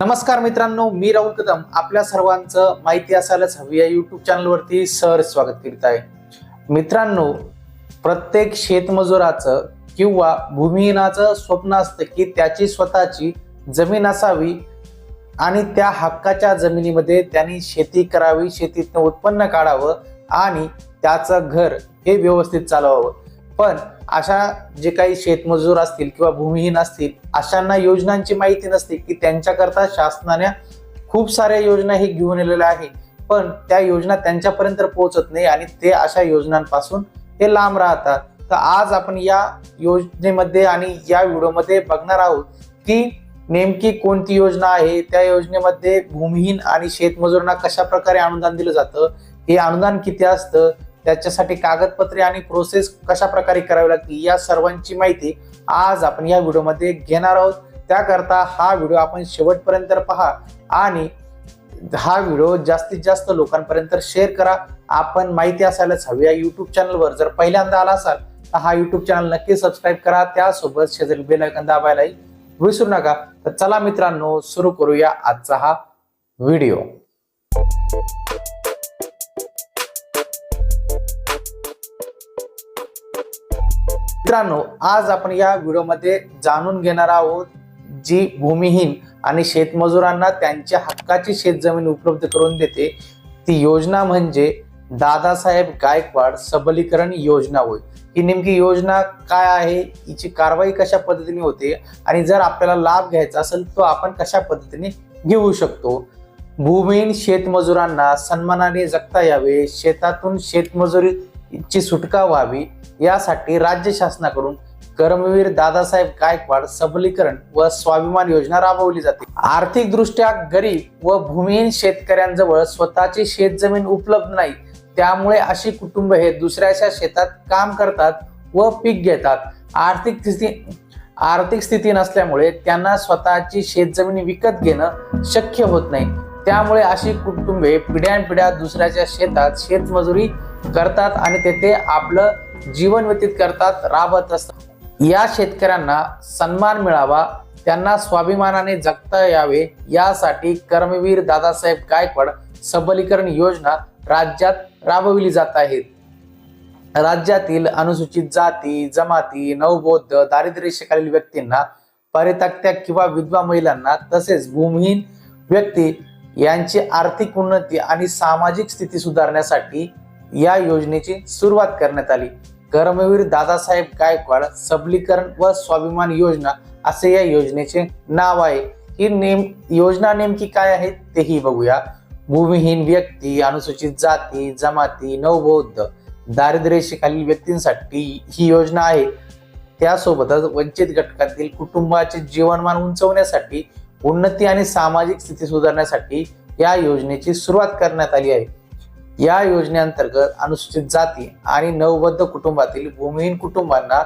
नमस्कार मित्रांनो मी राहुल कदम. आपल्या सर्वांचं माहिती असायलाच हवी. या युट्यूब चॅनलवरती सर स्वागत करीत आहे. मित्रांनो प्रत्येक शेतमजुराचं किंवा भूमिहीनाचं स्वप्न असतं की त्याची स्वतःची जमीन असावी आणि त्या हक्काच्या जमिनीमध्ये त्यांनी शेती करावी शेतीतनं उत्पन्न काढावं आणि त्याचं घर हे व्यवस्थित चालवावं. पण अशा जे काही शेतमजूर असतील किंवा भूमिहीन असतील अशांना योजनांची माहिती नसते की त्यांच्याकरता शासनाने खूप साऱ्या योजना हे घेऊन आलेल्या आहे पण त्या योजना त्यांच्यापर्यंत पोहोचत नाही आणि ते अशा योजनांपासून हे लांब राहतात. तर आज आपण या योजनेमध्ये आणि या व्हिडिओमध्ये बघणार आहोत की नेमकी कोणती योजना आहे त्या योजनेमध्ये भूमिहीन आणि शेतमजूरांना कशा प्रकारे अनुदान दिलं जातं हे अनुदान किती असतं त्याच्यासाठी कागदपत्रे आणि प्रोसेस कशा प्रकारे करावी लागते या सर्वांची माहिती आज आपण या व्हिडिओमध्ये घेणार आहोत. त्याकरता हा व्हिडिओ आपण शेवटपर्यंत पहा आणि हा व्हिडिओ जास्तीत जास्त लोकांपर्यंत शेअर करा. आपण माहिती असायलाच हवी. या युट्यूब चॅनलवर जर पहिल्यांदा आला असाल तर हा युट्यूब चॅनल नक्की सबस्क्राईब करा. त्यासोबत शेजारी बेल आयकॉन दाबायलाही विसरू नका. तर चला मित्रांनो सुरू करूया आजचा हा व्हिडिओ. मित्रांनो आज आपण या व्हिडिओमध्ये जाणून घेणार आहोत जी भूमिहीन आणि शेतमजुरांना त्यांच्या हक्काची शेतजमीन उपलब्ध करून देते ती योजना म्हणजे दादासाहेब गायकवाड सबलीकरण योजना होय. ही नेमकी योजना काय आहे हिची कारवाई कशा पद्धतीने होते आणि जर आपल्याला लाभ घ्यायचा असेल तो आपण कशा पद्धतीने घेऊ शकतो? भूमिहीन शेतमजुरांना सन्मानाने जगता यावे शेतातून शेतमजुरी ची सुटका व्हावी यासाठी राज्य शासनाकडून कर्मवीर दादासाहेब गायकवाड सबलीकरण व स्वाभिमान योजना राबवली जाते. आर्थिक दृष्ट्या गरीब व भूमिहीन शेतकऱ्यांजवळ स्वतःची शेतजमीन उपलब्ध नाही. त्यामुळे अशी कुटुंब हे दुसऱ्याच्या शेतात काम करतात व पीक घेतात. आर्थिक स्थिती आर्थिक स्थिती नसल्यामुळे त्यांना स्वतःची शेतजमीन विकत घेणं शक्य होत नाही. त्यामुळे अशी कुटुंबे पिढ्यानपिढ्या दुसऱ्याच्या शेतात शेतमजुरी करतात आणि तेथे आपलं जीवन व्यतीत करतात राबत असतात. या शेतकऱ्यांना सन्मान मिळावा त्यांना स्वाभिमानाने जगता यावे यासाठी कर्मवीर दादासाहेब गायकवाड सबलीकरण योजना राज्यात राबविली जात आहेत राज्यातील अनुसूचित जाती जमाती नवबौद्ध दारिद्र्य व्यक्तींना परितक्त्या किंवा विधवा महिलांना तसेच भूमिहीन व्यक्ती यांची आर्थिक उन्नती आणि सामाजिक स्थिती सुधारण्यासाठी या योजनेची सुरुवात करण्यात आली. कर्मवीर दादासाहेब गायकवाड सबलीकरण व स्वाभिमान योजना असे या योजनेचे नाव आहे. ही नेम योजना नेमकी काय आहे तेही बघूया. भूमिहीन व्यक्ती अनुसूचित जाती जमाती नवबौद्ध दारिद्र्यरेषेखालील व्यक्तींसाठी ही योजना आहे. त्यासोबतच वंचित घटकातील कुटुंबाचे जीवनमान उंचवण्यासाठी उन्नती आणि सामाजिक स्थिती सुधारण्यासाठी या योजनेची सुरुवात करण्यात आली आहे. या योजनेअंतर्गत अनुसूचित जाती आणि नवबद्ध कुटुंबातील भूमिहीन कुटुंबांना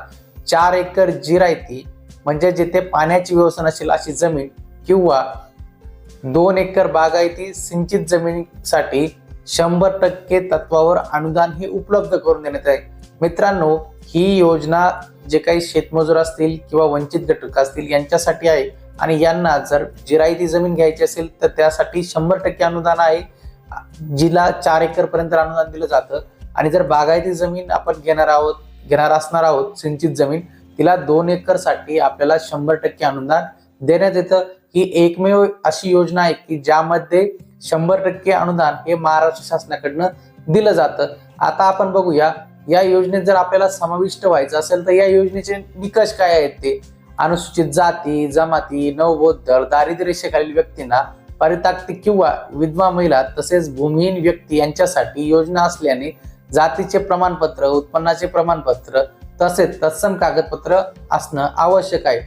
चार एकर जिरायती म्हणजे जिथे पाण्याची व्यवस्था नसेल अशी जमीन किंवा दोन एकर बागायती सिंचित जमिनीसाठी शंभर टक्के तत्वावर अनुदान हे उपलब्ध करून देण्यात आहे. मित्रांनो ही योजना जे काही शेतमजूर असतील किंवा वंचित घटक असतील यांच्यासाठी आहे. आणि यांना जर जिरायती जमीन घ्यायची असेल तर त्यासाठी शंभर टक्के अनुदान आहे. जिला चार एकर पर्यंत अनुदान दिलं जातं. आणि जर बागायती जमीन आपण घेणार आहोत घेणार असणार आहोत सिंचित जमीन तिला दोन एकरसाठी आपल्याला शंभर टक्के अनुदान देण्यात येतं. ही एकमेव अशी योजना आहे की ज्यामध्ये शंभर टक्के अनुदान हे महाराष्ट्र शासनाकडनं दिलं जातं. आता आपण बघूया या योजनेत जर आपल्याला समाविष्ट व्हायचं असेल तर या योजनेचे निकष काय आहेत ते? अनुसूचित जाती जमाती नवबौद्ध दारिद्र्य रेषेखालील व्यक्तींना परिताक्ती किंवा विधवा महिला तसेच भूमिहीन व्यक्ती यांच्यासाठी योजना असल्याने जातीचे प्रमाणपत्र उत्पन्नाचे प्रमाणपत्र तसेच तत्सम कागदपत्र असणं आवश्यक आहे.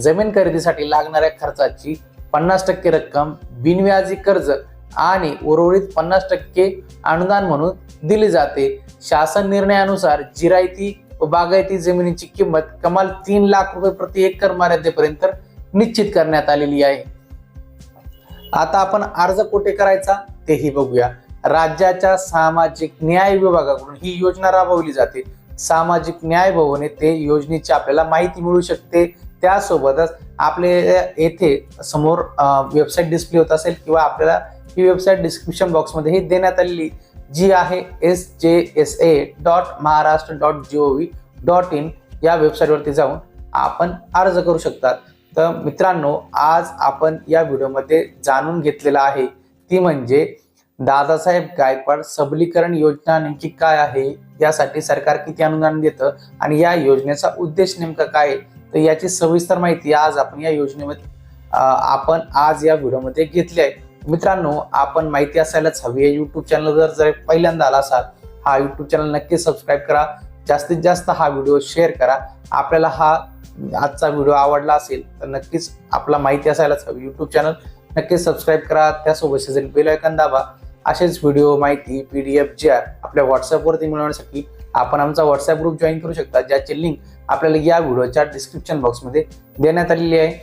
जमीन खरेदीसाठी लागणाऱ्या खर्चाची पन्नास टक्के रक्कम बिनव्याजी कर्ज आणि उर्वरित पन्नास टक्के अनुदान म्हणून दिली जाते. शासन निर्णयानुसार जिरायती व बागायती जमिनीची किंमत कमाल तीन लाख रुपये प्रति एकर मर्यादेपर्यंत निश्चित करण्यात आलेली आहे. आता आपण अर्ज कुठे करायचा तेही बघूया. राज्याच्या सामाजिक न्याय विभागाकडून ही योजना राबवली जाते. सामाजिक न्याय भवन ते योजनेची आपल्याला माहिती मिळू शकते. त्यासोबतच आपले येथे समोर वेबसाईट डिस्प्ले होत असेल किंवा आपल्याला ही वेबसाईट डिस्क्रिप्शन बॉक्समध्ये ही देण्यात आलेली जी आहे S J S A dot Maharashtra dot G O V dot in या वेबसाईटवरती जाऊन आपण अर्ज करू शकतात. तर मित्रांनो आज आपण या व्हिडिओमध्ये जाणून घेतलेलं आहे ती म्हणजे दादासाहेब गायकवाड सबलीकरण योजना नेमकी काय आहे यासाठी सरकार किती अनुदान देतं आणि या योजनेचा उद्देश नेमका काय आहे? तर याची सविस्तर माहिती आज आपण या योजनेमध्ये आपण आज या व्हिडिओमध्ये घेतली आहे मित्रांनो आपण माहिती असायलाच हवी आहे युट्यूब चॅनल जर जर पहिल्यांदा आला असाल हा युट्यूब चॅनल नक्की सबस्क्राईब करा जास्तीत जास्त हा व्हिडिओ शेअर करा. आपल्याला हा आजचा व्हिडिओ आवडला असेल तर नक्कीच आपला माहिती असायलाच हवी. यूट्यूब चॅनल नक्कीच सबस्क्राईब करा. त्यासोबत शेजारी बेल आयकॉन दाबा. असेच व्हिडिओ माहिती P D F G R आपल्या व्हॉट्सअपवरती मिळवण्यासाठी आपण आमचा व्हॉट्सअप ग्रुप जॉईन करू शकता ज्याची लिंक आपल्याला या व्हिडिओच्या डिस्क्रिप्शन बॉक्समध्ये देण्यात आलेली आहे.